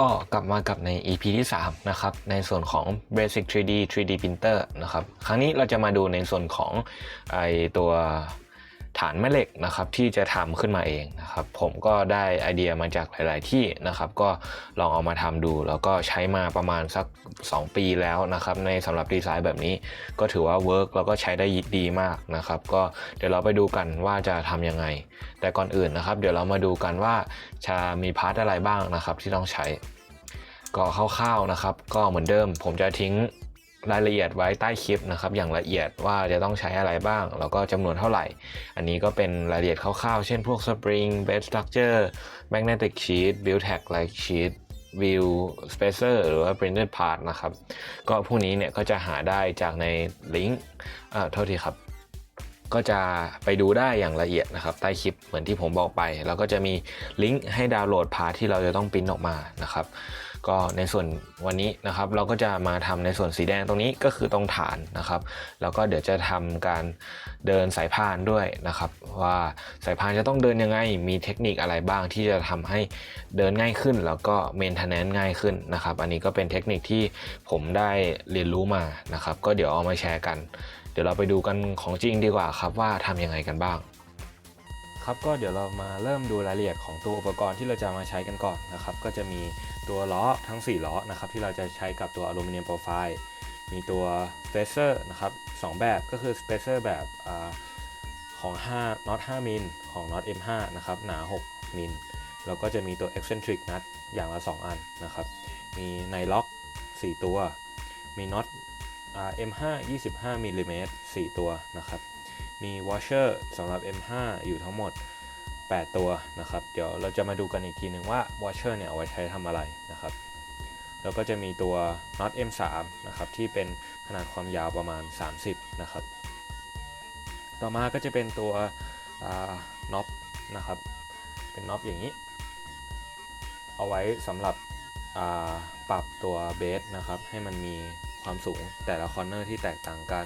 ก็กลับมากับใน EP ที่ 3 นะครับ ในส่วนของ Basic 3D 3D Printer นะครับ ครั้งนี้เราจะมาดูในส่วนของไอตัว ฐานแม่เหล็กนะครับที่จะทำขึ้นมาเองนะครับผมก็ได้ไอเดียมาจากหลาย ๆ ที่นะครับ ก็ลองเอามาทำดู แล้วก็ใช้มาประมาณสัก 2 ปีแล้วนะครับในสำหรับดีไซน์แบบนี้ ก็ถือว่าเวิร์กแล้วก็ใช้ได้ดีมากนะครับก็เดี๋ยวเราไปดูกันว่าจะทำยังไง แต่ก่อนอื่นนะครับ เดี๋ยวเรามาดูกันว่าจะมีพาร์ทอะไรบ้างนะครับที่ต้องใช้ก็คร่าวๆนะครับ ก็เหมือนเดิมผมจะทิ้ง รายละเอียดไว้ใต้คลิปนะครับอย่างละเอียดว่าจะต้องใช้อะไรบ้าง แล้วก็จำนวนเท่าไหร่ อันนี้ก็เป็นรายละเอียดคร่าวๆ เช่นพวก Spring Bed Structure Magnetic Sheet Build Tag Like Sheet View Spacer หรือว่า Printed Part นะครับ ก็พวกนี้เนี่ยก็จะหาได้จากในลิงก์เอ่อโทษทีครับก็จะไปดูได้อย่างละเอียดนะครับ ใต้คลิปเหมือนที่ผมบอกไป แล้วก็จะมีลิงก์ให้ดาวน์โหลดพาร์ทที่เราจะต้องปริ้นออกมานะครับ ก็ในส่วนวันนี้นะครับเราก็จะมาทำในส่วนสีแดงตรงนี้ก็คือตรงฐานนะครับ แล้วก็เดี๋ยวจะทำการเดินสายพานด้วยนะครับ ว่าสายพานจะต้องเดินยังไง มีเทคนิคอะไรบ้างที่จะทำให้เดินง่ายขึ้น แล้วก็เมนเทนแนนง่ายขึ้นนะครับ อันนี้ก็เป็นเทคนิคที่ผมได้เรียนรู้มานะครับ ก็เดี๋ยวเอามาแชร์กัน เดี๋ยวเราไปดูกันของจริงดีกว่าครับว่าทำยังไงกันบ้างครับก็เดี๋ยวเรามาเริ่มดูรายละเอียดของตัวอุปกรณ์ที่เราจะมาใช้กันก่อนนะครับ ก็จะมี ตัวล้อทั้ง 4 ล้อนะครับที่เราจะใช้กับตัวอลูมิเนียมโปรไฟล์มีตัวสเปเซอร์นะครับสองแบบก็คือสเปเซอร์แบบอของ5น็อต5มิลของน็อต M5 นะครับหนา 6มิลแล้วก็จะมีตัว eccentric nut อย่างละ 2 อันนะครับ มีไนล็อก 4 ตัว มีน็อต M5 25มิลลิเมตร4ตัวนะครับ มีวอชเชอร์สำหรับ M5 อยู่ทั้งหมด 8 ตัวนะครับ เดี๋ยวเราจะมาดูกันอีกทีหนึ่งว่าวอชเชอร์เนี่ยเอาไว้ใช้ทำอะไรนะครับ แล้วก็จะมีตัวน็อต M3 นะครับที่เป็นขนาดความยาวประมาณ 30 นะครับ ต่อมาก็จะเป็นตัวน็อปนะครับ เป็นน็อปอย่างนี้ เอาไว้สำหรับปรับตัวเบสนะครับให้มันมีความสูงแต่ละคอร์เนอร์ที่แตกต่างกัน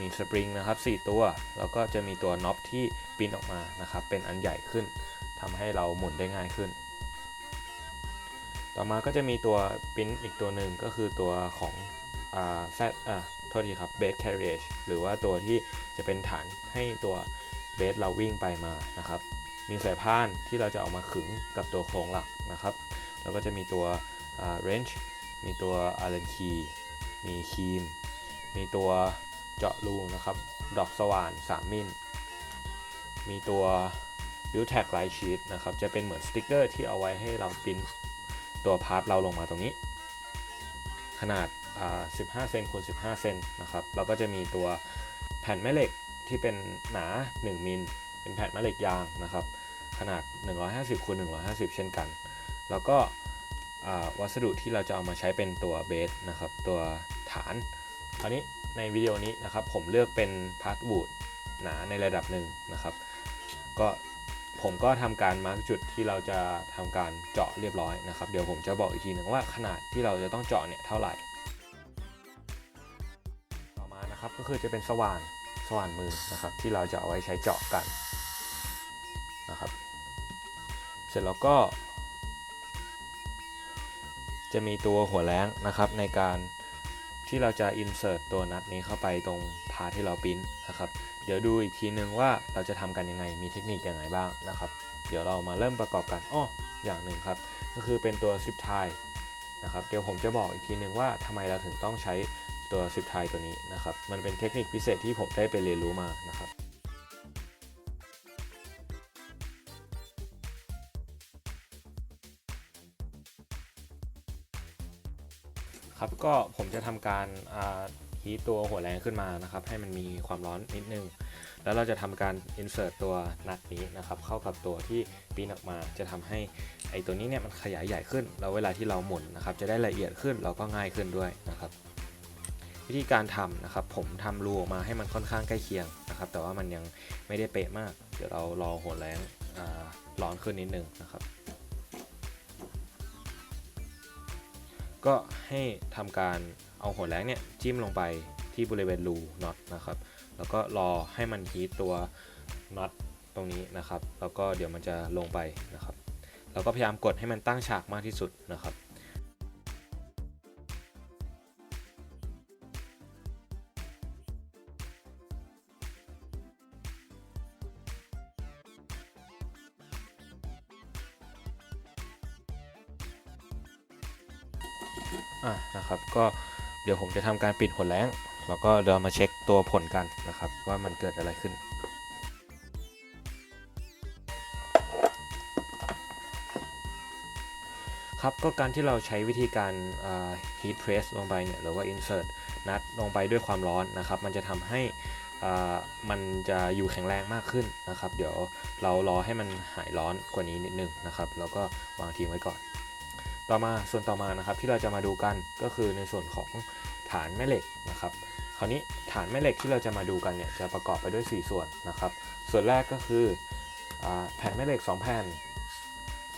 มีสปริงนะครับ 4 ตัว แล้วก็จะมีตัวน็อปที่ปิ้นออกมานะครับ เป็นอันใหญ่ขึ้นทำให้เราหมุนได้ง่ายขึ้น ต่อมาก็จะมีตัวปิ้นอีกตัวหนึ่งก็คือตัวของอ่าแซดอ่าโทษทีครับเบสแคริเอชหรือว่าตัวที่จะเป็นฐานให้ตัวเบสเราวิ่งไปมานะครับ มีสายพานที่เราจะเอามาขึงกับตัวโครงหลักนะครับ แล้วก็จะมีตัวเรนจ์มีตัวอาร์เรนคีมีครีม มีตัว เจาะรูนะครับ ดอกสว่าน 3 มิล มีตัว Build Tag Light Sheet นะครับ จะเป็นเหมือนสติกเกอร์ที่เอาไว้ให้เราปิ้นตัวพาร์ทเราลงมาตรงนี้ ขนาดอ่า15 เซนคูณ15 เซนนะครับ แล้วก็จะมีตัวแผ่นแม่เหล็กที่เป็นหนา 1 มิล เป็นแผ่นแม่เหล็กยางนะครับ ขนาด 150คูณ150 เช่นกัน แล้วก็อ่าวัสดุที่เราจะเอามาใช้เป็นตัวเบสนะครับ ตัวฐาน คราวนี้ ในวิดีโอนี้นะครับผมเลือกเป็นพาร์ทวูดหนาในระดับหนึ่งนะครับก็ผมก็ทำการมาร์กจุดที่เราจะทำการเจาะเรียบร้อยนะครับ เดี๋ยวผมจะบอกอีกทีหนึ่งว่าขนาดที่เราจะต้องเจาะเนี่ยเท่าไหร่ ต่อมานะครับก็คือจะเป็นสว่านสว่านมือนะครับที่เราจะเอาไว้ใช้เจาะกันนะครับ เสร็จแล้วก็ จะมีตัวหัวแรงนะครับในการ ที่เราจะ insert ตัวนัดนี้เข้าไปตรงพาที่เราปริ้นนะครับ เดี๋ยวดูอีกทีนึงว่าเราจะทำกันยังไง มีเทคนิคยังไงบ้างนะครับ เดี๋ยวเรามาเริ่มประกอบกันอ้ออย่างหนึ่งครับ ก็คือเป็นตัว zip tie นะครับ เดี๋ยวผมจะบอกอีกทีนึงว่าทำไมเราถึงต้องใช้ตัว zip tie ตัวนี้นะครับ มันเป็นเทคนิคพิเศษที่ผมได้ไปเรียนรู้มานะครับ ก็ผมจะทำการฮีตตัวหัวแรงขึ้นมานะครับ ให้มันมีความร้อนนิดนึง แล้วเราจะทำการ insert ตัวนัดนี้นะครับ เข้ากับตัวที่ปีนออกมา จะทำให้ไอตัวนี้เนี่ยมันขยายใหญ่ขึ้น แล้วเวลาที่เราหมุนนะครับ จะได้ละเอียดขึ้นแล้วก็ง่ายขึ้นด้วยนะครับ วิธีการทำนะครับ ผมทำรูออกมาให้มันค่อนข้างใกล้เคียงนะครับ แต่ว่ามันยังไม่ได้เป๊ะมาก เดี๋ยวเรารอหัวแรงร้อนขึ้นนิดนึงนะครับ ก็ให้ทำการเอาหัวแรงเนี่ยจิ้มลงไปที่บริเวณรูน็อตนะครับ แล้วก็รอให้มันฮีทตัวน็อตตรงนี้นะครับ แล้วก็เดี๋ยวมันจะลงไปนะครับ แล้วก็พยายามกดให้มันตั้งฉากมากที่สุดนะครับ ผมจะทำการปิดหัวแรงแล้วก็เดี๋ยวมาเช็คตัวผลกันนะครับ ว่ามันเกิดอะไรขึ้น ครับก็การที่เราใช้วิธีการ heat press ลงไปเนี่ยหรือว่า insert นัดลงไปด้วยความร้อนนะครับ มันจะทำให้อ่ามันจะอยู่แข็งแรงมากขึ้นนะครับ เดี๋ยวเรารอให้มันหายร้อนกว่านี้นิดนึงนะครับ แล้วก็วางทิ้งไว้ก่อน ต่อมาส่วนต่อมานะครับที่เราจะมาดูกันก็คือในส่วนของ ฐานแม่เหล็กนะครับคราวนี้ฐานแม่เหล็กที่เราจะมาดูกันเนี่ยจะประกอบไปด้วย 4 ส่วนนะครับ ส่วนแรกก็คืออแผ่นแม่เหล็ก 2 แผ่น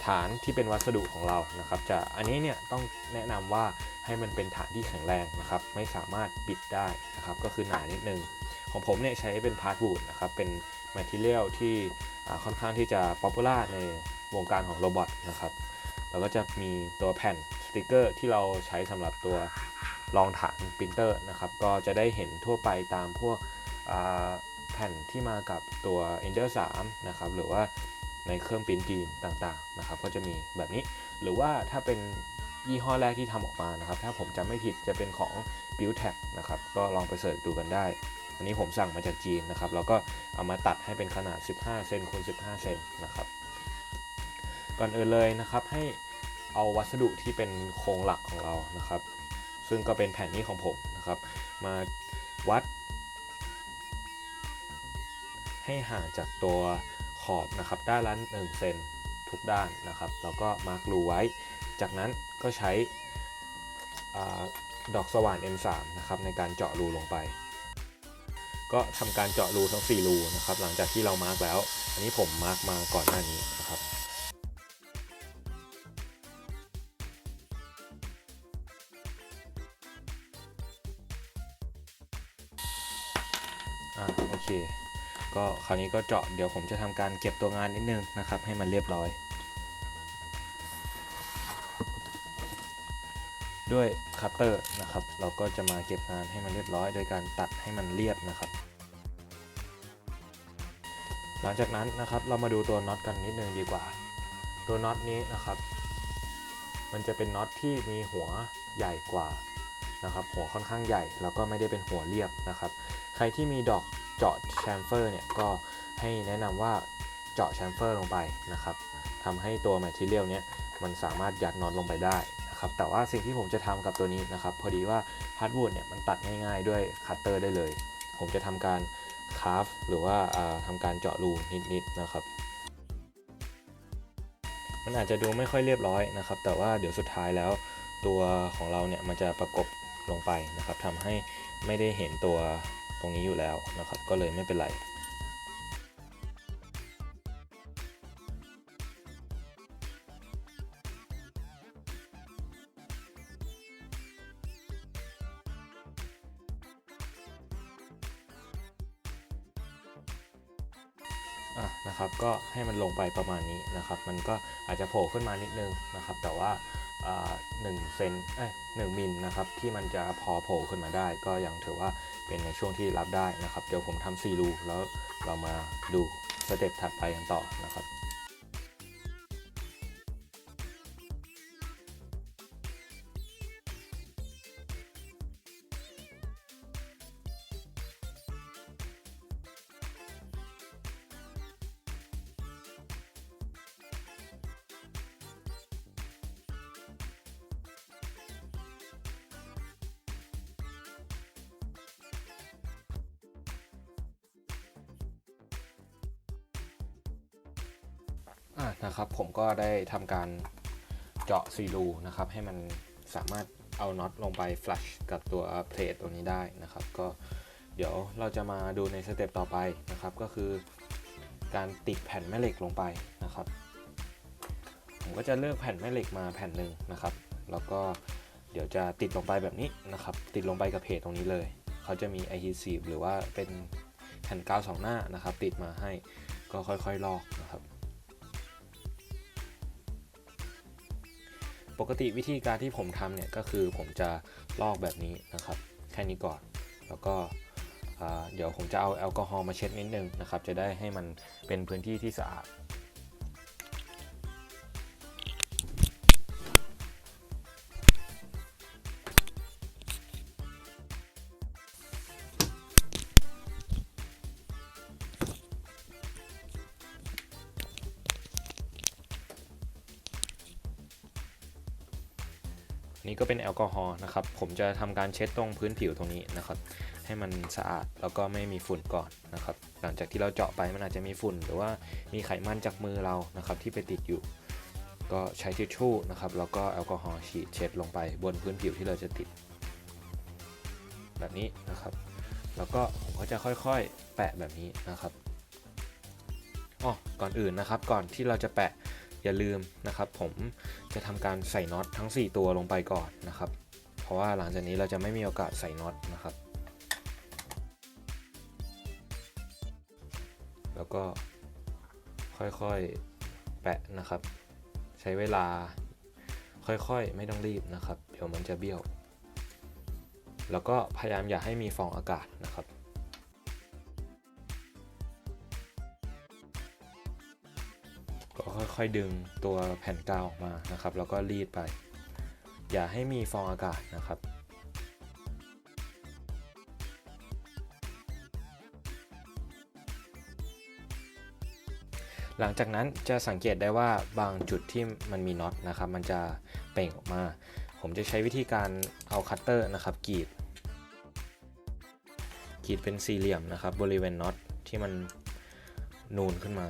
ฐานที่เป็นวัสดุของเรานะครับ จะอันนี้เนี่ยต้องแนะนำว่าให้มันเป็นฐานที่แข็งแรงนะครับ ไม่สามารถปิดได้นะครับก็คือหนานิดนึง ของผมเนี่ยใช้เป็นพาร์ทวูดนะครับเป็นแมทเทียลที่ค่อนข้างที่จะป๊อปปูล่าในวงการของโรบอทนะครับแล้วก็จะมีตัวแผ่นสติกเกอร์ที่เราใช้สำหรับตัว รองฐานปรินเตอร์นะครับ ก็จะได้เห็นทั่วไปตามพวกแผ่นที่มากับตัว Ender 3 นะครับ หรือว่าในเครื่องปริ้นจีนต่างๆนะครับ ก็จะมีแบบนี้ หรือว่าถ้าเป็นยี่ห้อแรกที่ทำออกมานะครับ ถ้าผมจำไม่ผิดจะเป็นของ b u i l t e c นะครับ ก็ลองไปเสิร์ชดูกันได้ อันนี้ผมสั่งมาจากจีนนะครับ แล้วก็เอามาตัดให้เป็นขนาด 15 เซนคูณ15 เซนนะครับ ก่อนอื่นเลยนะครับให้เอาวัสดุที่เป็นโครงหลักของเรานะครับ ซึ่งก็เป็นแผ่นนี้ของผมนะครับ มาวัด ให้ห่างจากตัวขอบนะครับ ด้านละ1เซนทุกด้านนะครับ แล้วก็มาร์กรูไว้ จากนั้นก็ใช้อดอกสว่าน M3 นะครับในการเจาะรูลงไป ก็ทำการเจาะรูทั้ง 4 รูนะครับ หลังจากที่เรามาร์กแล้ว อันนี้ผมมาร์กมาก่อนหน้านี้นะครับ อ่าโอเค ก็คราวนี้ก็เจาะเดี๋ยวผมจะทำการเก็บตัวงานนิดนึงนะครับ ให้มันเรียบร้อย ด้วยคัตเตอร์นะครับ เราก็จะมาเก็บงานให้มันเรียบร้อย โดยการตัดให้มันเรียบนะครับ หลังจากนั้นนะครับเรามาดูตัวน็อตกันนิดนึงดีกว่า ตัวน็อตนี้นะครับ มันจะเป็นน็อตที่มีหัวใหญ่กว่านะครับหัวค่อนข้างใหญ่แล้วก็ไม่ได้เป็นหัวเรียบนะครับ ใครที่มีดอกเจาะแชมเฟอร์เนี่ยก็ให้แนะนำว่าเจาะแชมเฟอร์ลงไปนะครับทำให้ตัวแมทเทียลเนี้ยมันสามารถยัดน็อตลงไปได้นะครับแต่ว่าสิ่งที่ผมจะทำกับตัวนี้นะครับพอดีว่าพาร์ทวูดเนี่ยมันตัดง่ายๆด้วยคัตเตอร์ได้เลย ผมจะทำการคาฟหรือว่าอ่าทำการเจาะรูนิดๆนะครับมันอาจจะดูไม่ค่อยเรียบร้อยนะครับ แต่ว่าเดี๋ยวสุดท้ายแล้วตัวของเราเนี่ยมันจะประกบลงไปนะครับทำให้ไม่ได้เห็นตัว รงนี้อยู่แล้วนะครับ ก็เลยไม่เป็นไรนะครับก็ให้มันลงไปประมาณนี้นะครับ มันก็อาจจะโผล่ขึ้นมานิดนึงนะครับ แต่ว่า หนึ่งเซนเอ้ยหนึ่งมิลนะครับที่มันจะพอโผล่ขึ้นมาได้ ก็ยังถือว่าเป็นในช่วงที่รับได้นะครับ เดี๋ยวผมทำซีรูแล้วเรามาดูสเต็ปถัดไปกันต่อนะครับ ทำการเจาะซีรูนะครับ ให้มันสามารถเอาน็อตลงไปฟลัชกับตัวเพลทตัวนี้ได้นะครับ ก็เดี๋ยวเราจะมาดูในสเต็ปต่อไปนะครับ ก็คือการติดแผ่นแม่เหล็กลงไปนะครับ ผมก็จะเลือกแผ่นแม่เหล็กมาแผ่นหนึ่งนะครับ แล้วก็เดี๋ยวจะติดลงไปแบบนี้นะครับ ติดลงไปกับเพจตรงนี้เลย เขาจะมี adhesive หรือว่าเป็นแผ่นกาวสองหน้านะครับ ติดมาให้ก็ค่อยๆลอกนะครับ ปกติวิธีการที่ผมทำเนี่ยก็คือผมจะลอกแบบนี้นะครับ แค่นี้ก่อน แล้วก็เดี๋ยวผมจะเอาแอลกอฮอล์มาเช็ดนิดนึงนะครับ จะได้ให้มันเป็นพื้นที่ที่สะอาด นี่ก็เป็นแอลกอฮอล์นะครับ ผมจะทำการเช็ดตรงพื้นผิวตรงนี้นะครับ ให้มันสะอาดแล้วก็ไม่มีฝุ่นก่อนนะครับ หลังจากที่เราเจาะไปมันอาจจะมีฝุ่น หรือว่ามีไขมันจากมือเรานะครับที่ไปติดอยู่ ก็ใช้ทิชชู่นะครับแล้วก็แอลกอฮอล์ฉีดเช็ดลงไปบนพื้นผิวที่เราจะติด แบบนี้นะครับ แล้วก็ผมก็จะค่อยๆ แปะแบบนี้นะครับอ๋อก่อนอื่นนะครับ ก่อนที่เราจะแปะ อย่าลืมนะครับ ผมจะทำการใส่น็อตทั้ง 4 ตัวลงไปก่อนนะครับ เพราะว่าหลังจากนี้เราจะไม่มีโอกาสใส่น็อตนะครับ แล้วก็ค่อยๆแปะนะครับ ใช้เวลาค่อยๆ ไม่ต้องรีบนะครับ เดี๋ยวมันจะเบี้ยว แล้วก็พยายามอย่าให้มีฟองอากาศนะครับ ค่อยๆดึงตัวแผ่นกาวออกมานะครับ แล้วก็รีดไป อย่าให้มีฟองอากาศนะครับหลังจากนั้นจะสังเกตได้ว่าบางจุดที่มันมีน็อตนะครับ มันจะเป่งออกมา ผมจะใช้วิธีการเอาคัตเตอร์นะครับกรีดกรีดเป็นสี่เหลี่ยมนะครับ บริเวณน็อตที่มันนูนขึ้นมา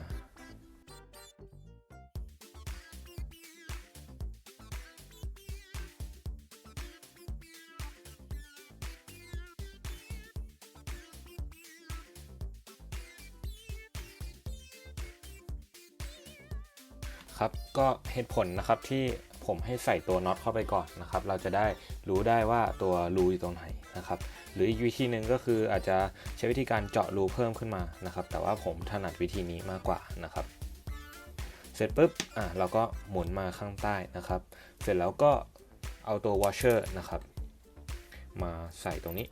ครับก็เหตุผลนะครับที่ผมให้ใส่ตัวน็อตเข้าไปก่อนนะครับ เราจะได้รู้ได้ว่าตัวรูอยู่ตรงไหนนะครับ หรืออีกวิธีหนึ่งก็คืออาจจะใช้วิธีการเจาะรูเพิ่มขึ้นมานะครับ แต่ว่าผมถนัดวิธีนี้มากกว่านะครับ เสร็จปุ๊บอะเราก็หมุนมาข้างใต้นะครับ เสร็จแล้วก็เอาตัว washer นะครับ มาใส่ตรงนี้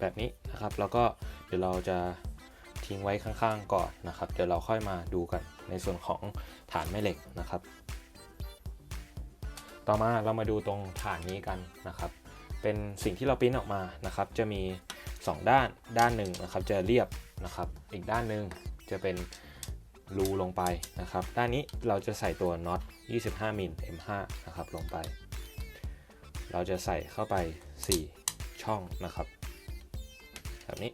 แบบนี้นะครับ แล้วก็เดี๋ยวเราจะทิ้งไว้ข้างๆก่อนนะครับ เดี๋ยวเราค่อยมาดูกันในส่วนของฐานแม่เหล็กนะครับ ต่อมาเรามาดูตรงฐานนี้กันนะครับ เป็นสิ่งที่เราปิ้นออกมานะครับ จะมี 2 ด้านด้านหนึ่งนะครับ จะเรียบนะครับ อีกด้านหนึ่งจะเป็นรูลงไปนะครับ ด้านนี้เราจะใส่ตัวน็อต 25มิล M5 นะครับลงไป เราจะใส่เข้าไป 4 ช่องนะครับ แบบนี้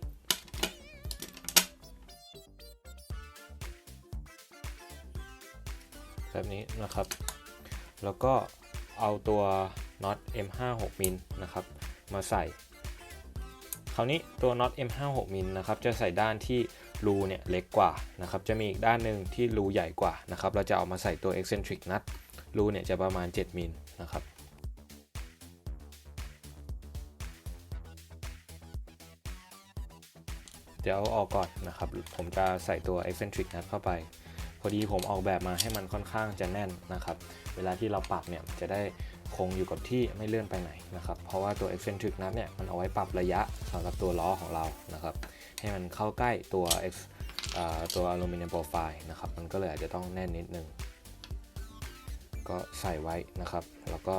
แบบนี้นะครับ แล้วก็เอาตัวน็อต M56 มิลนะครับ มาใส่ คราวนี้ตัวน็อต M56 มิลนะครับ จะใส่ด้านที่รูเนี่ยเล็กกว่านะครับ จะมีอีกด้านหนึ่งที่รูใหญ่กว่านะครับ เราจะเอามาใส่ตัว eccentric nut รูเนี่ยจะประมาณ 7มิลนะครับ เดี๋ยวออกก่อนนะครับ ผมจะใส่ตัว eccentric nut เข้าไป พอดีผมออกแบบมาให้มันค่อนข้างจะแน่นนะครับ เวลาที่เราปรับเนี่ยจะได้คงอยู่กับที่ไม่เลื่อนไปไหนนะครับ เพราะว่าตัว eccentric nut เนี่ยมันเอาไว้ปรับระยะสำหรับตัวล้อของเรานะครับ ให้มันเข้าใกล้ตัว X อ่าตัวอลูมิเนียมโปรไฟล์นะครับ มันก็เลยอาจจะต้องแน่นนิดนึง ก็ใส่ไว้นะครับ แล้วก็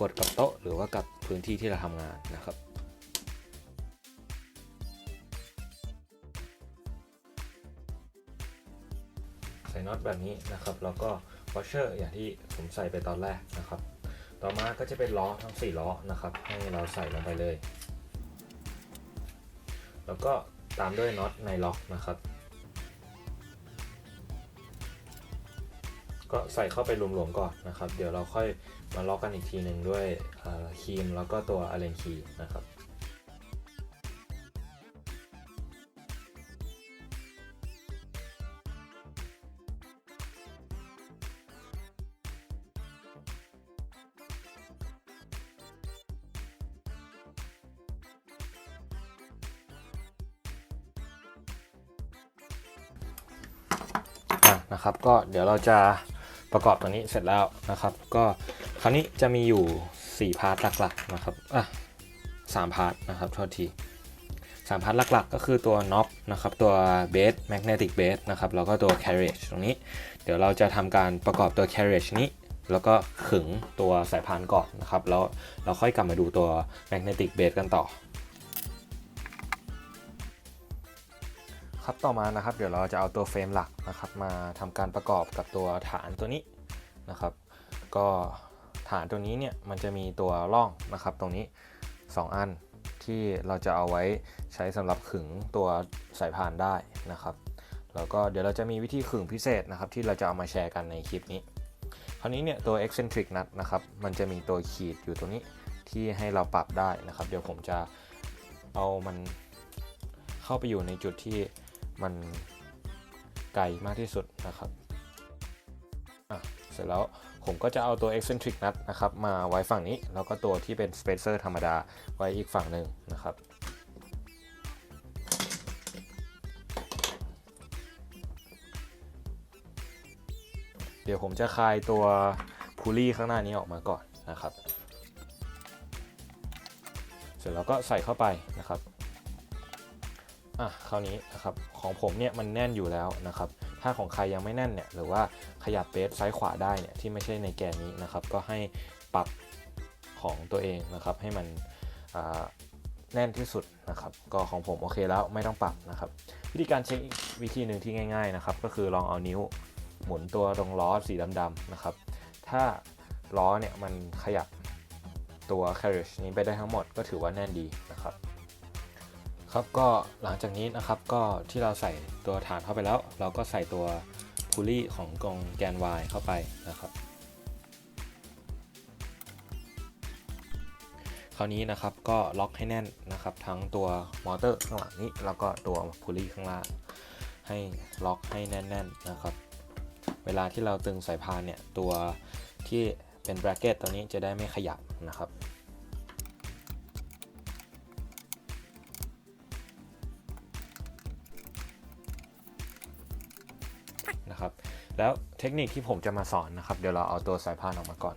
กดกับโต๊ะหรือว่ากับพื้นที่ที่เราทำงานนะครับ น็อตแบบนี้นะครับ แล้วก็วอชเชอร์อย่างที่ผมใส่ไปตอนแรกนะครับ ต่อมาก็จะเป็นล้อทั้ง 4 ล้อนะครับ ให้เราใส่ลงไปเลย แล้วก็ตามด้วยน็อตในล็อกนะครับ ก็ใส่เข้าไปรวมๆก่อนนะครับ เดี๋ยวเราค่อยมาล็อกกันอีกทีหนึ่งด้วยครีมแล้วก็ตัวอะเลนคีนะครับ นะครับ ก็เดี๋ยวเราจะประกอบตัวนี้เสร็จแล้วนะครับ ก็คราวนี้จะมีอยู่ 4 พาร์ทหลักๆนะครับอะสามพาร์ทนะครับโทษทีสามพาร์ทหลักๆ ก็คือตัวน็อปนะครับ ตัวเบสแมกเนติกเบสนะครับ แล้วก็ตัว carriage ตรงนี้ เดี๋ยวเราจะทำการประกอบตัว carriage นี้ แล้วก็ขึงตัวสายพานก่อนนะครับ แล้วเราค่อยกลับมาดูตัว magnetic base กันต่อ ครับต่อมานะครับเดี๋ยวเราจะเอาตัวเฟรมหลักนะครับมาทำการประกอบกับตัวฐานตัวนี้นะครับ ก็ฐานตัวนี้เนี่ยมันจะมีตัวร่องนะครับตรงนี้ 2 อันที่เราจะเอาไว้ใช้สำหรับขึงตัวสายพานได้นะครับแล้วก็เดี๋ยวเราจะมีวิธีขึงพิเศษนะครับที่เราจะเอามาแชร์กันในคลิปนี้ คราวนี้เนี่ยตัว eccentric nut นะครับมันจะมีตัวขีดอยู่ตรงนี้ที่ให้เราปรับได้นะครับ เดี๋ยวผมจะเอามันเข้าไปอยู่ในจุดที่ มันไกลมากที่สุดนะครับเสร็จแล้วผมก็จะเอาตัว eccentric nut นะครับมาไว้ฝั่งนี้ แล้วก็ตัวที่เป็น spacer ธรรมดาไว้อีกฝั่งหนึ่งนะครับเดี๋ยวผมจะคลายตัวพูลี่ข้างหน้านี้ออกมาก่อนนะครับ เสร็จแล้วก็ใส่เข้าไปนะครับ อะคราวนี้นะครับของผมเนี่ยมันแน่นอยู่แล้วนะครับ ถ้าของใครยังไม่แน่นเนี่ยหรือว่าขยับเบสซ้ายขวาได้เนี่ยที่ไม่ใช่ในแกนนี้นะครับ ก็ให้ปรับของตัวเองนะครับให้มันแน่นที่สุดนะครับ ก็ของผมโอเคแล้วไม่ต้องปรับนะครับ วิธีการเช็คอีกวิธีหนึ่งที่ง่าย ๆนะครับ ก็คือลองเอานิ้วหมุนตัวตรงล้อสีดำๆนะครับ ถ้าล้อเนี่ยมันขยับตัว carriage นี้ไปได้ทั้งหมดก็ถือว่าแน่นดีนะครับ ครับก็หลังจากนี้นะครับก็ที่เราใส่ตัวฐานเข้าไปแล้ว เราก็ใส่ตัวพูลี่ของกรงแกน Y เข้าไปนะครับ คราวนี้นะครับก็ล็อกให้แน่นนะครับทั้งตัวมอเตอร์ข้างหลังนี้ แล้วก็ตัวพูลี่ข้างล่างให้ล็อกให้แน่นๆนะครับ เวลาที่เราตึงสายพานเนี่ยตัวที่เป็นแบร c เก็ตตัวนี้จะได้ไม่ขยับนะครับ แล้วเทคนิคที่ผมจะมาสอนนะครับ เดี๋ยวเราเอาตัวสายพานออกมาก่อน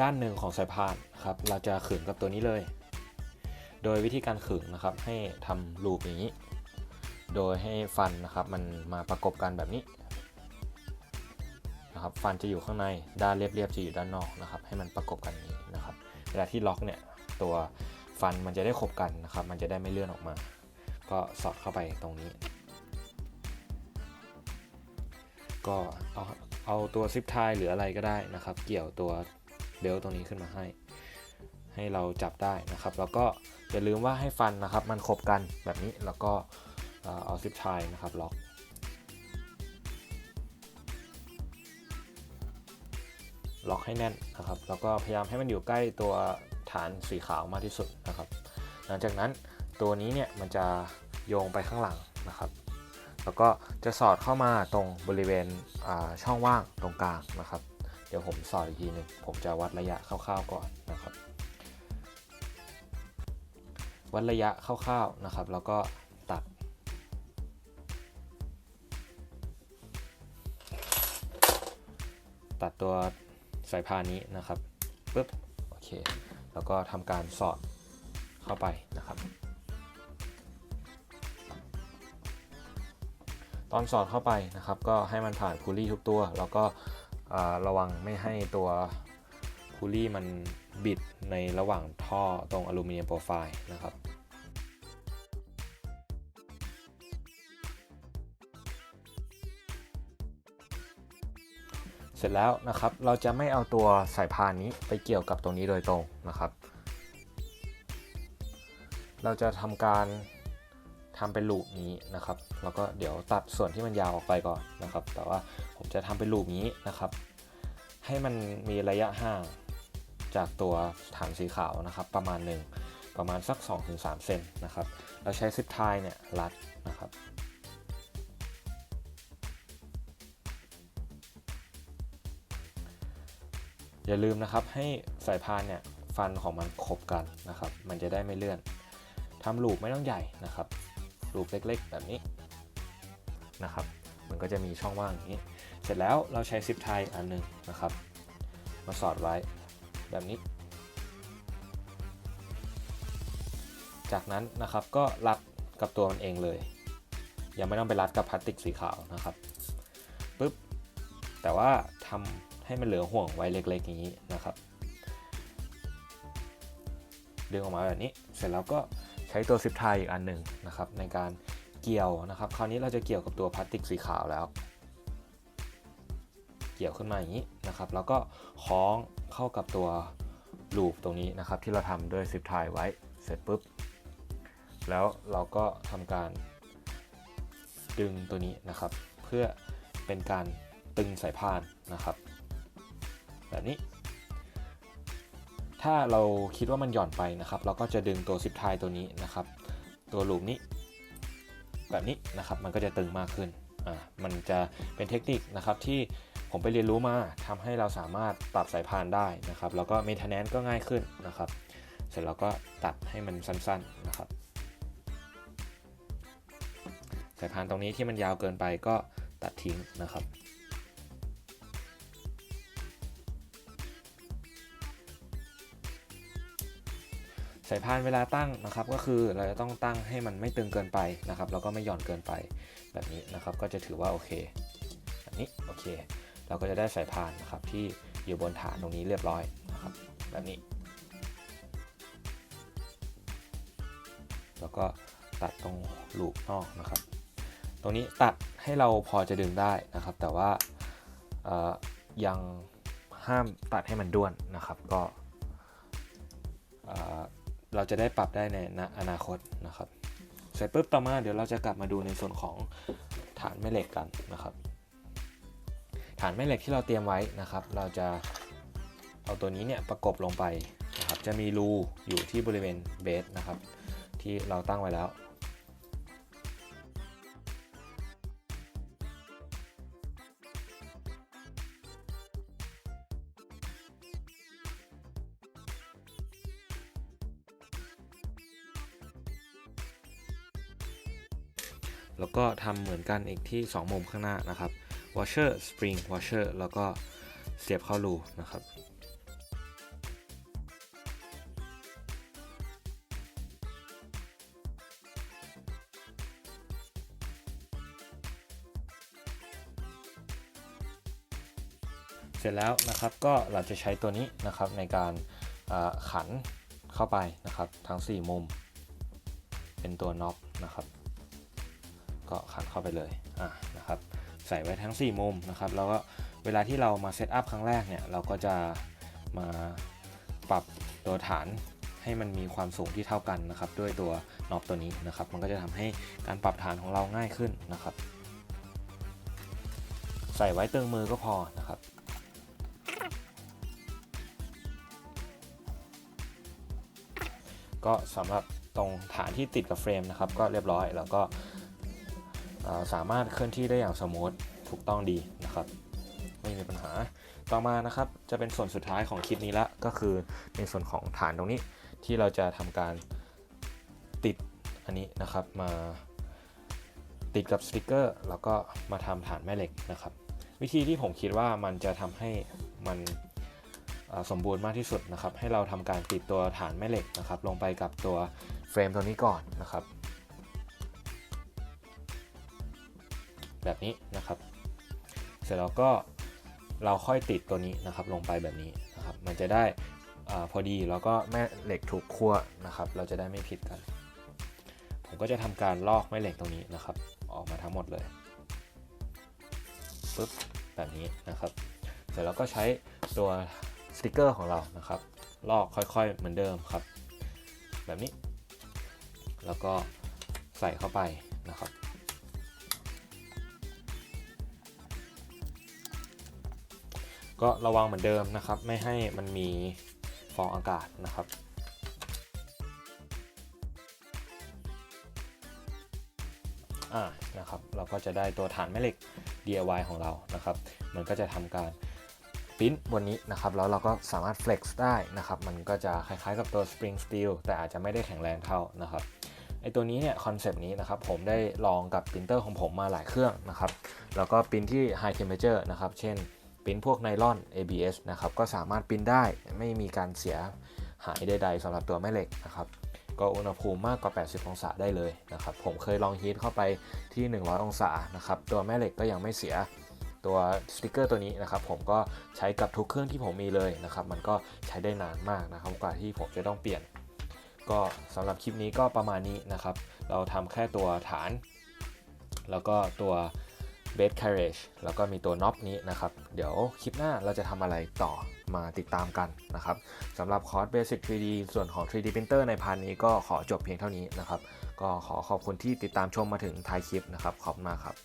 ด้านหนึ่งของสายพานครับ เราจะขึงกับตัวนี้เลย โดยวิธีการขึงนะครับ ให้ทำลูปอย่างนี้ โดยให้ฟันนะครับ มันมาประกบกันแบบนี้นะครับ ฟันจะอยู่ข้างใน ด้านเรียบๆจะอยู่ด้านนอกนะครับ ให้มันประกบกันนี้นะครับ เวลาที่ล็อกเนี่ย ตัวฟันมันจะได้ขบกันนะครับ มันจะได้ไม่เลื่อนออกมา ก็สอดเข้าไปตรงนี้ ก็เอาเอาตัวซิปไทหรืออะไรก็ได้นะครับ เกี่ยวตัวเบลต์ตรงนี้ขึ้นมาให้ ให้เราจับได้นะครับ แล้วก็อย่าลืมว่าให้ฟันนะครับ มันขบกันแบบนี้แล้วก็เอ่อเอาซิปไทนะครับล็อกล็อกให้แน่นนะครับ แล้วก็พยายามให้มันอยู่ใกล้ตัวฐานสีขาวมากที่สุดนะครับ หลังจากนั้นตัวนี้เนี่ยมันจะโยงไปข้างหลังนะครับ แล้วก็จะสอดเข้ามาตรงบริเวณช่องว่างตรงกลางนะครับ เดี๋ยวผมสอดอีกทีหนึ่งผมจะวัดระยะคร่าวๆก่อนนะครับ วัดระยะคร่าวๆนะครับ แล้วก็ตัด ตัดตัวสายพานนี้นะครับปึ๊บโอเค แล้วก็ทำการสอดเข้าไปนะครับ ตอนสอดเข้าไปนะครับ ก็ให้มันผ่านพูลี่ทุกตัว แล้วก็ระวังไม่ให้ตัวพูลี่มันบิดในระหว่างท่อตรงอลูมิเนียมโปรไฟล์นะครับเสร็จแล้วนะครับเราจะไม่เอาตัวสายพานนี้ไปเกี่ยวกับตรงนี้โดยตรงนะครับ เราจะทำการ ทำเป็นลูปนี้นะครับ แล้วก็เดี๋ยวตัดส่วนที่มันยาวออกไปก่อนนะครับ แต่ว่าผมจะทำเป็นลูปนี้นะครับ ให้มันมีระยะห่างจากตัวถังสีขาวนะครับ ประมาณหนึ่งประมาณสัก 2-3 เซนนะครับ เราใช้ซิปไทยเนี่ยรัดนะครับอย่าลืมนะครับให้สายพานเนี่ยฟันของมันคบกันนะครับ มันจะได้ไม่เลื่อนทำลูปไม่ต้องใหญ่นะครับ ลูปเล็กๆ แบบนี้นะครับ มันก็จะมีช่องว่างอย่างนี้ เสร็จแล้วเราใช้ซิปไทยอันหนึ่งนะครับ มาสอดไว้แบบนี้ จากนั้นนะครับก็รัดกับตัวมันเองเลย ยังไม่ต้องไปรัดกับพลาสติกสีขาวนะครับปุ๊บแต่ว่าทำให้มันเหลือห่วงไว้เล็กๆอย่างนี้นะครับดึงออกมาแบบนี้ เสร็จแล้วก็ ใช้ตัวซิปไทยอีกอันหนึ่งนะครับในการเกี่ยวนะครับ คราวนี้เราจะเกี่ยวกับตัวพลาสติกสีขาวแล้ว เกี่ยวขึ้นมาอย่างนี้นะครับ แล้วก็คล้องเข้ากับตัวลูปตรงนี้นะครับ ที่เราทำด้วยซิปไทยไว้เสร็จปุ๊บ แล้วเราก็ทำการดึงตัวนี้นะครับ เพื่อเป็นการตึงสายพานนะครับ แบบนี้ ถ้าเราคิดว่ามันหย่อนไปนะครับ เราก็จะดึงตัวซิปไทยตัวนี้นะครับ ตัวลูปนี้ แบบนี้นะครับมันก็จะตึงมากขึ้นอ่ามันจะเป็นเทคนิคนะครับที่ผมไปเรียนรู้มาทำให้เราสามารถปรับสายพานได้นะครับ แล้วก็เมนเทนแนนก็ง่ายขึ้นนะครับ เสร็จแล้วก็ตัดให้มันสั้นๆนะครับ สายพานตรงนี้ที่มันยาวเกินไปก็ตัดทิ้งนะครับายพานเวลาตั้งนะครับ ก็คือเราจะต้องตั้งให้มันไม่ตึงเกินไปนะครับ แล้วก็ไม่หย่อนเกินไปแบบนี้นะครับ ก็จะถือว่าโอเคแบบนี้โอเค เราก็จะได้สายพานนะครับที่อยู่บนฐานตรงนี้เรียบร้อยนะครับ แบบนี้ แล้วก็ตัดตรงลูกนอกนะครับ ตรงนี้ตัดให้เราพอจะดึงได้นะครับ แต่ว่ายังห้ามตัดให้มันด้วนนะครับ ก็ เราจะได้ปรับได้ในอนาคตนะครับ เสร็จปุ๊บต่อมาเดี๋ยวเราจะกลับมาดูในส่วนของฐานแม่เหล็กกันนะครับ ฐานแม่เหล็กที่เราเตรียมไว้นะครับ เราจะเอาตัวนี้เนี่ยประกบลงไปนะครับ จะมีรูอยู่ที่บริเวณเบสนะครับ ที่เราตั้งไว้แล้ว ทำเหมือนกันอีกที่ 2 มุมข้างหน้านะครับ washer spring washer แล้วก็เสียบเข้ารูนะครับเสร็จแล้วนะครับก็เราจะใช้ตัวนี้นะครับในการขันเข้าไปนะครับทั้ง 4 มุม เป็นตัวน็อปนะครับ ก็ขันเข้าไปเลยอะนะครับใส่ไว้ทั้ง 4 มุมนะครับแล้วก็เวลาที่เรามาเซตอัพครั้งแรกเนี่ยเราก็จะมาปรับตัวฐานให้มันมีความสูงที่เท่ากันนะครับด้วยตัวน็อปตัวนี้นะครับ มันก็จะทำให้การปรับฐานของเราง่ายขึ้นนะครับ ใส่ไว้เติงมือก็พอนะครับก็สำหรับตรงฐานที่ติดกับเฟรมนะครับ ก็เรียบร้อยแล้วก็ สามารถเคลื่อนที่ได้อย่างสมูทถูกต้องดีนะครับ ไม่มีปัญหาต่อมานะครับจะเป็นส่วนสุดท้ายของคลิปนี้ละก็คือในส่วนของฐานตรงนี้ที่เราจะทำการติดอันนี้นะครับมาติดกับสติกเกอร์แล้วก็มาทำฐานแม่เหล็กนะครับ วิธีที่ผมคิดว่ามันจะทำให้มันสมบูรณ์มากที่สุดนะครับ ให้เราทำการติดตัวฐานแม่เหล็กนะครับ ลงไปกับตัวเฟรมตัวนี้ก่อนนะครับ แบบนี้นะครับ เสร็จแล้วก็เราค่อยติดตัวนี้นะครับลงไปแบบนี้นะครับ มันจะได้อพอดีแล้วก็แม่เหล็กถูกคั่วนะครับ เราจะได้ไม่ผิดกัน ผมก็จะทำการลอกแม่เหล็กตรงนี้นะครับ ออกมาทั้งหมดเลยปึ๊บแบบนี้นะครับ เสร็จแล้วก็ใช้ตัวสติกเกอร์ของเรานะครับ ลอกค่อยๆเหมือนเดิมครับ แบบนี้ แล้วก็ใส่เข้าไปนะครับ ก็ระวังเหมือนเดิมนะครับ ไม่ให้มันมีฟองอากาศนะครับอ่านะครับเราก็จะได้ตัวฐานแม่เหล็ก DIY ของเรานะครับ มันก็จะทำการปิ้นบนนี้นะครับแล้วเราก็สามารถ flex ได้นะครับ มันก็จะคล้ายๆกับตัว spring steel แต่อาจจะไม่ได้แข็งแรงเท่านะครับไอตัวนี้เนี่ยคอนเซปต์นี้นะครับผมได้ลองกับปรินเตอร์ของผมมาหลายเครื่องนะครับ แล้วก็ปรินที่ High Temperature นะครับ เช่น ปรินพวกไนลอน ABS นะครับก็สามารถปรินได้ไม่มีการเสียหายใดๆสำหรับตัวแม่เหล็กนะครับก็อุณหภูมิมากกว่า 80 องศาได้เลยนะครับผมเคยลองฮีทเข้าไปที่ 100 องศานะครับตัวแม่เหล็กก็ยังไม่เสียตัวสติกเกอร์ตัวนี้นะครับผมก็ใช้กับทุกเครื่องที่ผมมีเลยนะครับมันก็ใช้ได้นานมากนะครับกว่าที่ผมจะต้องเปลี่ยน ก็สำหรับคลิปนี้ก็ประมาณนี้นะครับ เราทำแค่ตัวฐาน แล้วก็ตัว bed carriage แล้วก็มีตัวน็อปนี้นะครับ เดี๋ยวคลิปหน้าเราจะทำอะไรต่อมาติดตามกันนะครับสำหรับคอร์ส Basic 3D ส่วนของ 3D Printer ในพาร์ทนี้ก็ขอจบเพียงเท่านี้นะครับ ก็ขอขอบคุณที่ติดตามชมมาถึงท้ายคลิปนะครับ ขอบมากครับ